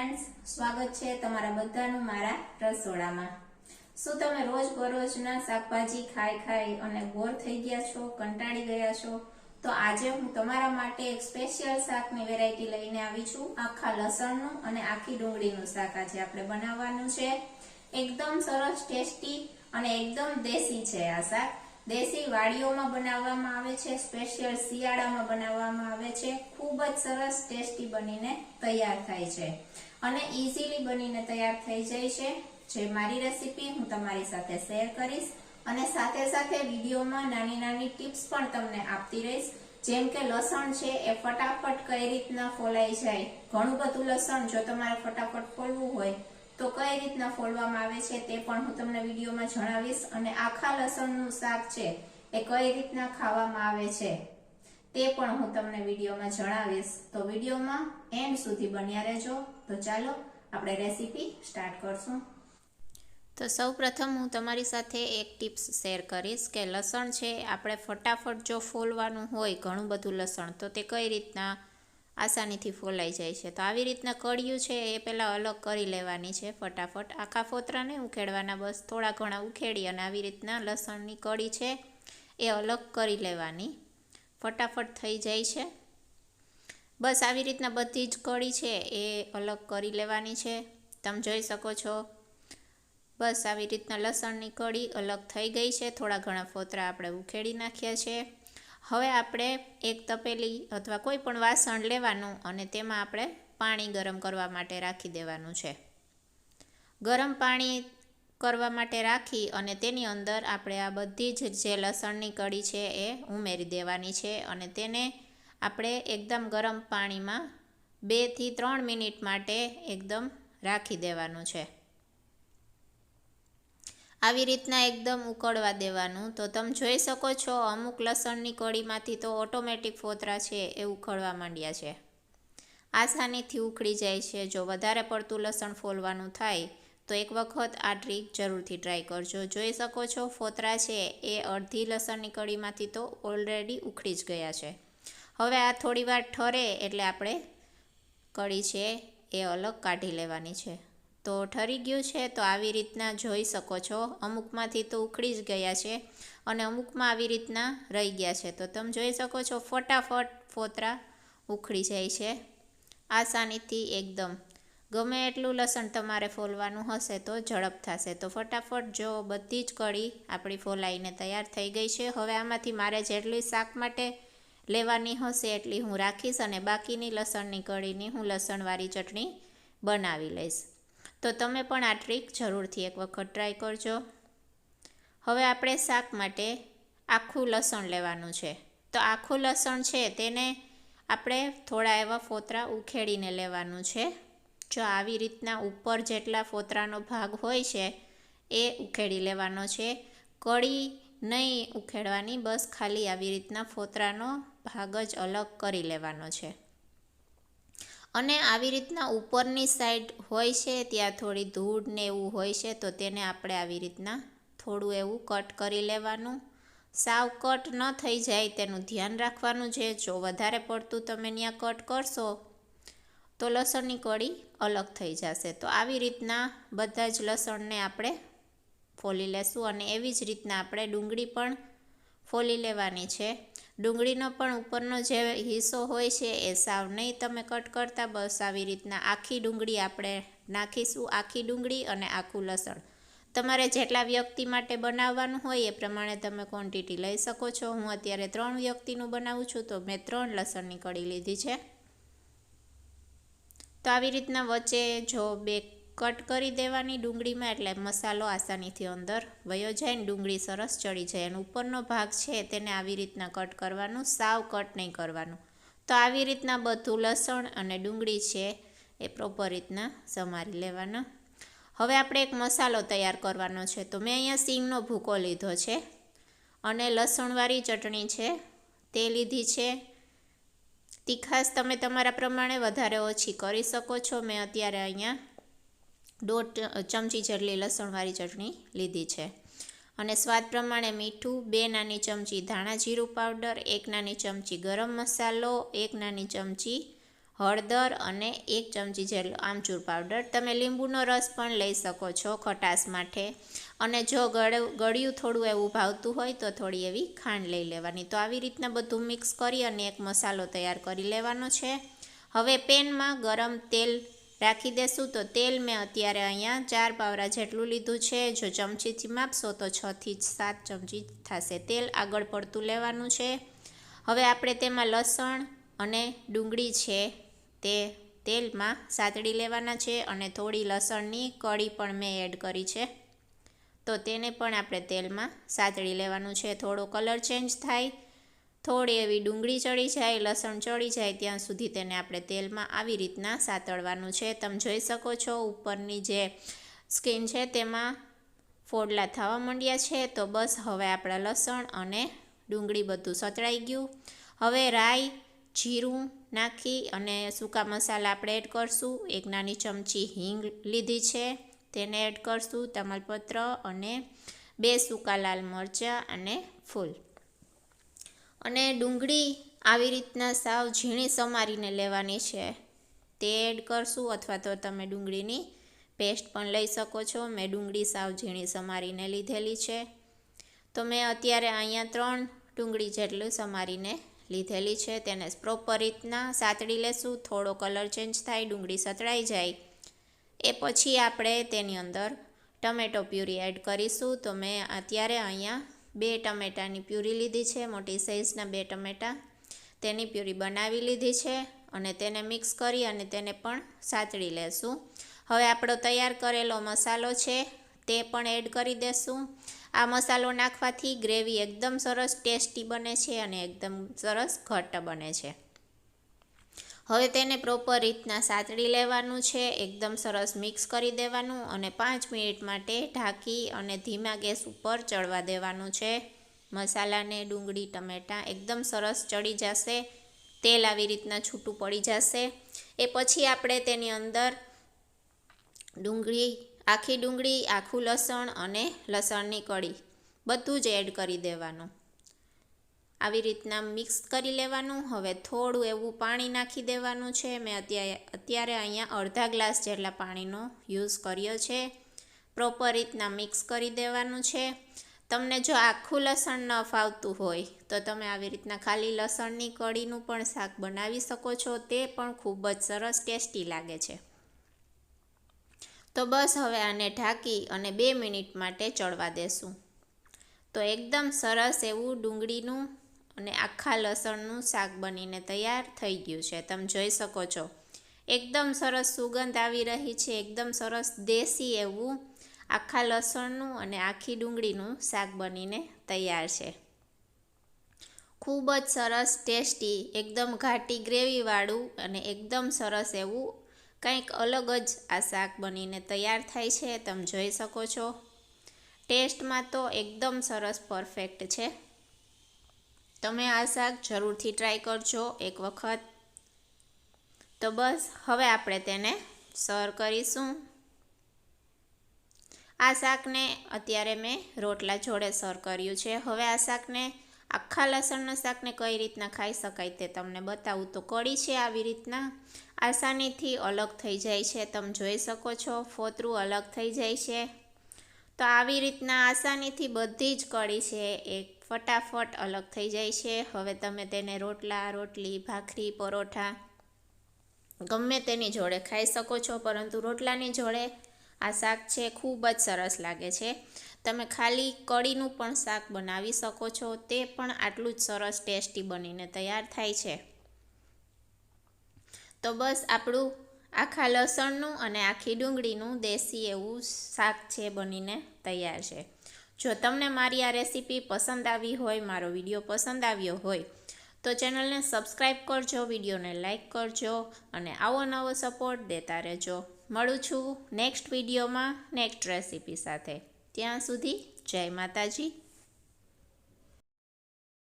Friends સ્વાગત છે તમારા બધાનું મારા રસોડામાં. શું તમે રોજ બરોજના શાકભાજી ખાઈ ખાઈ અને બોર થઈ ગયા છો, કંટાળી ગયા છો? તો આજે હું તમારા માટે એક સ્પેશિયલ શાકની વેરાયટી લઈને આવી છું. આખા લસણનું અને આખી ડુંગળીનું શાક આજે આપણે બનાવવાનું છે. એકદમ સરસ ટેસ્ટી અને એકદમ દેશી છે આ શાક. દેશી વાડીઓમાં બનાવવામાં આવે છે સ્પેશિયલ શિયાળામાં બનાવવામાં આવે છે. ખૂબ જ સરસ ટેસ્ટી બનીને તૈયાર થાય છે. અને ઇઝીલી બનીને તૈયાર થઈ જાય છે. જે મારી રેસીપી હું તમારી સાથે શેર કરીશ અને સાથે સાથે વિડીયોમાં નાની નાની ટિપ્સ પણ તમને આપતી રહીશ. જેમ કે લસણ છે એ ફટાફટ કઈ રીતના ફોલાઈ જાય. ઘણું બધું લસણ જો તમારે ફટાફટ ફોલવું હોય તો કઈ રીતના ફોલવામાં આવે છે તે પણ હું તમને વિડીયોમાં જણાવીશ અને આખા લસણનું શાક છે એ કઈ રીતના ખાવામાં આવે છે તે પણ હું તમને વિડીયોમાં જણાવીશ. તો વિડીયોમાં એન્ડ સુધી બન્યા રહેજો. તો ચાલો આપણે રેસીપી સ્ટાર્ટ કરશું. તો સૌપ્રથમ હું તમારી સાથે એક ટિપ્સ શેર કરીશ કે લસણ છે, આપણે ફટાફટ જો ફોલવાનું હોય ઘણું બધું લસણ, તો તે કઈ રીતના આસાનીથી ફોલાઈ જાય છે? તો આવી રીતના કળિયું છે એ પહેલાં અલગ કરી લેવાની છે ફટાફટ. આખા ફોતરાને ઉખેડવાના બસ, થોડા ઘણા ઉખેડી અને આવી રીતના લસણની કળી છે એ અલગ કરી લેવાની. ફટાફટ થઈ જાય છે. બસ આવી રીતના બધી જ કળી છે, એ અલગ કરી લેવાની છે. તમે જોઈ શકો છો. બસ આવી રીતના લસણની કળી અલગ થઈ ગઈ છે. થોડા ઘણા ફોતરા આપણે ઉખેડી નાખ્યા છે. હવે આપણે એક તપેલી અથવા કોઈ પણ વાસણ લેવાનું અને તેમાં આપણે પાણી ગરમ કરવા માટે રાખી દેવાનું છે. ગરમ પાણી કરવા માટે રાખી અને તેની અંદર આપણે આ બધી જ જે લસણની કળી છે એ ઉમેરી દેવાની છે અને તેને આપણે એકદમ ગરમ પાણીમાં બેથી ત્રણ મિનિટ માટે એકદમ રાખી દેવાનું છે. આવી રીતના એકદમ ઉકળવા દેવાનું. તો તમે જોઈ શકો છો, અમુક લસણની કળીમાંથી તો ઓટોમેટિક ફોતરા છે એ ઉકળવા માંડ્યા છે. આસાનીથી ઉકળી જાય છે. જો વધારે પડતું લસણ ફોલવાનું થાય, તો એક વખત આ ટ્રીક જરૂરથી ટ્રાય કરજો. જોઈ શકો છો, ફોતરા છે એ અડધી લસણની કળીમાંથી તો ઓલરેડી ઉખડી જ ગયા છે. હવે આ થોડી વાર ઠરે એટલે આપણે કળી છે એ અલગ કાઢી લેવાની છે. તો ઠરી ગયું છે તો આવી રીતના જોઈ શકો છો. અમુકમાંથી તો ઉખડી જ ગયા છે અને અમુકમાં આવી રીતના રહી ગયા છે. તો તમે જોઈ શકો છો ફટાફટ ફોતરા ઉખડી જાય છે. આસાનીથી એકદમ. ગમે એટલું લસણ તમારે ફોલવાનું હશે તો ઝડપ થશે. તો ફટાફટ જો બધી જ કળી આપણી ફોલાઈને તૈયાર થઈ ગઈ છે. હવે આમાંથી મારે જેટલી શાક માટે લેવાની હશે એટલી હું રાખીશ અને બાકીની લસણની કળીની હું લસણવાળી ચટણી બનાવી લઈશ. તો તમે પણ આ ટ્રીક જરૂરથી એક વખત ટ્રાય કરજો. હવે આપણે શાક માટે આખું લસણ લેવાનું છે. તો આખું લસણ છે તેને આપણે થોડા એવા ફોતરા ઉખેડીને લેવાનું છે. જો આવી રીતના ઉપર જેટલા ફોતરાનો ભાગ હોય છે, એ ઉખેડી લેવાનો છે. કળી નહીં ઉખેડવાની, બસ ખાલી આવી રીતના ફોતરાનો ભાગ જ અલગ કરી લેવાનો છે. અને આવી રીતના ઉપરની સાઈડ હોય છે, ત્યાં થોડી ધૂળ ને એવું હોય છે, તો તેને આપણે આવી રીતના થોડું એવું કટ કરી લેવાનું. સાવ કટ ન થઈ જાય તેનું ધ્યાન રાખવાનું છે. જો વધારે પડતું તમે ત્યાં કટ કરશો, તો લસણની કળી અલગ થઈ જશે. તો આવી રીતના બધા જ લસણને આપણે ફોલી લેશું અને એવી જ રીતના આપણે ડુંગળી પણ ફોલી લેવાની છે. ડુંગળીનો પણ ઉપરનો જે હિસ્સો હોય છે એ સાવ નહીં તમે કટ કરતા, બસ આવી રીતના આખી ડુંગળી આપણે નાખીશું, આખી ડુંગળી અને આખું લસણ. તમારે જેટલા વ્યક્તિ માટે બનાવવાનું હોય એ પ્રમાણે તમે ક્વોન્ટિટી લઈ શકો છો. હું અત્યારે ત્રણ વ્યક્તિનું બનાવું છું, તો મેં ત્રણ લસણની કળી લીધી છે. તો આવી રીતના વચ્ચે જો બે કટ કરી દેવાની ડુંગળીમાં, એટલે મસાલો આસાનીથી અંદર વયો જાય ડુંગળી સરસ ચડી જાય. અને ઉપરનો ભાગ છે તેને આવી રીતના કટ કરવાનું, સાવ કટ નહીં કરવાનું. તો આવી રીતના બધું લસણ અને ડુંગળી છે એ પ્રોપર રીતના સમારી લેવાના. હવે આપણે એક મસાલો તૈયાર કરવાનો છે. તો મેં અહીંયા સિંગનો ભૂકો લીધો છે અને લસણવાળી ચટણી છે, તે લીધી છે. તીખાશ તમે તમારા પ્રમાણે વધારે ઓછી કરી શકો છો. મેં અત્યારે અહીંયા દોઢ ચમચી જેટલી લસણવાળી ચટણી લીધી છે. અને સ્વાદ પ્રમાણે મીઠું, બે નાની ચમચી ધાણા જીરું પાવડર, એક નાની ચમચી ગરમ મસાલો, એક નાની ચમચી હળદર અને એક ચમચી જેટલો આમચૂર પાવડર. તમે લીંબુનો રસ પણ લઈ શકો છો ખટાશ માટે. અને જો ગળ, ગળ્યું થોડું એવું ભાવતું હોય તો થોડી એવી ખાંડ લઈ લેવાની. તો આવી રીતના બધું મિક્સ કરી અને એક મસાલો તૈયાર કરી લેવાનો છે. હવે પેનમાં ગરમ તેલ રાખી દેશું તો તેલ મેં અત્યારે અહીંયા ચાર પાવરા જેટલું લીધું છે. જો ચમચીથી માપશો તો છથી સાત ચમચી થશે. તેલ આગળ પડતું લેવાનું છે. હવે આપણે તેમાં લસણ અને ડુંગળી છે તે તેલમાં સાતડી લેવાના છે અને થોડી લસણની કળી પણ મેં એડ કરી છે. તો તેને પણ આપણે તેલમાં સાતળી લેવાનું છે. થોડો કલર ચેન્જ થાય થોડી એવી ડુંગળી ચડી જાય, લસણ ચડી જાય, ત્યાં સુધી તેને આપણે તેલમાં આવી રીતના સાતળવાનું છે. તમે જોઈ શકો છો ઉપરની જે સ્કીન છે તેમાં ફોડલા થવા માંડ્યા છે. તો બસ હવે આપણા લસણ અને ડુંગળી બધું સતળાઈ ગયું. હવે રાઈ, જીરું નાખી અને સૂકા મસાલા આપણે એડ કરશું. એક નાની ચમચી હિંગ લીધી છે, તેને એડ કરશું. તમાલપત્ર અને બે સૂકા લાલ મરચાં અને ફૂલ. અને ડુંગળી આવી રીતના સાવ ઝીણી સમારીને લેવાની છે. તે એડ કરશું અથવા તો તમે ડુંગળીની પેસ્ટ પણ લઈ શકો છો. મેં ડુંગળી સાવ ઝીણી સમારીને લીધેલી છે. તો મેં અત્યારે અહીંયા ત્રણ ડુંગળી જેટલું સમારીને લીધેલી છે. તેને પ્રોપર રીતના સાતડી લેશું. થોડો કલર ચેન્જ થાય, ડુંગળી સતળાઈ જાય. એ પછી આપણે તેની અંદર ટમેટો પ્યુરી એડ કરીશું. તો મેં અત્યારે અહીંયા બે ટમેટાની પ્યુરી લીધી છે, મોટી સાઇઝના બે ટમેટા. તેની પ્યુરી બનાવી લીધી છે અને તેને મિક્સ કરી અને તેને પણ સાતળી લેશું. હવે આપણો તૈયાર કરેલો મસાલો છે તે પણ એડ કરી દેશું. આ મસાલો નાખવાથી ગ્રેવી એકદમ સરસ ટેસ્ટી બને છે અને એકદમ સરસ ઘટ્ટ બને છે. હવે તેને પ્રોપર રીતના સાતળી લેવાનું છે, એકદમ સરસ મિક્સ કરી દેવાનું અને પાંચ મિનિટ માટે ઢાંકી અને ધીમા ગેસ ઉપર ચડવા દેવાનું છે. મસાલાને ડુંગળી, ટમેટાં એકદમ સરસ ચડી જશે, તેલ આવી રીતના છૂટું પડી જશે. એ પછી આપણે તેની અંદર ડુંગળી, આખી ડુંગળી, આખું લસણ અને લસણની કળી બધું જ એડ કરી દેવાનું. આવી રીતના મિક્સ કરી લેવાનું. હવે થોડું એવું પાણી નાખી દેવાનું છે. મેં અત્યારે અત્યારે અહીંયા અડધા ગ્લાસ જેટલા પાણીનો યુઝ કર્યો છે. પ્રોપર રીતના મિક્સ કરી દેવાનું છે. તમને જો આખું લસણ ન ફાવતું હોય, તો તમે આવી રીતના ખાલી લસણની કળીનું પણ શાક બનાવી શકો છો. તે પણ ખૂબ જ સરસ ટેસ્ટી લાગે છે. તો બસ હવે આને ઢાંકી અને બે મિનિટ માટે ચડવા દેશું. તો એકદમ સરસ એવું ડુંગળીનું અને આખા લસણનું શાક બનીને તૈયાર થઈ ગયું છે. તમે જોઈ શકો છો. એકદમ સરસ સુગંધ આવી રહી છે. એકદમ સરસ દેશી એવું આખા લસણનું અને આખી ડુંગળીનું શાક બનીને તૈયાર છે. ખૂબ જ સરસ ટેસ્ટી, એકદમ ઘાટી ગ્રેવીવાળું અને એકદમ સરસ એવું કંઈક અલગ જ આ શાક બનીને તૈયાર થાય છે. તમે જોઈ શકો છો. ટેસ્ટમાં તો એકદમ સરસ પરફેક્ટ છે. તમે આ શાક જરૂરથી ટ્રાય કરજો એક વખત. તો બસ, હવે આપણે તેને સર્વ કરીશું. આ શાકને અત્યારે મેં રોટલા જોડે સર્વ કર્યું છે. હવે આ શાકને, આખા લસણના શાકને કઈ રીતના ખાઈ શકાય તે તમને બતાવું. તો કળી છે આવી રીતના. આસાનીથી અલગ થઈ જાય છે. તમે જોઈ શકો છો, ફોતરું અલગ થઈ જાય છે. તો આવી રીતના આસાનીથી બધી જ કળી છે. એક ફટાફટ અલગ થઈ જાય છે. હવે તમે તેને રોટલા, રોટલી, ભાખરી, પરોઠા ગમે તેની જોડે ખાઈ શકો છો, પરંતુ રોટલાની જોડે આ શાક છે ખૂબ જ સરસ લાગે છે. તમે ખાલી કઢીનું પણ શાક બનાવી શકો છો. તે પણ આટલું જ સરસ ટેસ્ટી બનીને તૈયાર થાય છે. તો બસ આપણું આખા લસણનું અને આખી ડુંગળીનું દેશી એવું શાક છે બનીને તૈયાર છે. જો તમને મારી આ રેસીપી પસંદ આવી હોય, મારો વીડિયો પસંદ આવ્યો હોય, તો ચેનલને સબસ્ક્રાઈબ કરજો, વિડીયોને લાઇક કરજો અને આવો નવો સપોર્ટ દેતા રહેજો. મળું છું નેક્સ્ટ વિડીયોમાં નેક્સ્ટ રેસીપી સાથે. ત્યાં સુધી જય માતાજી.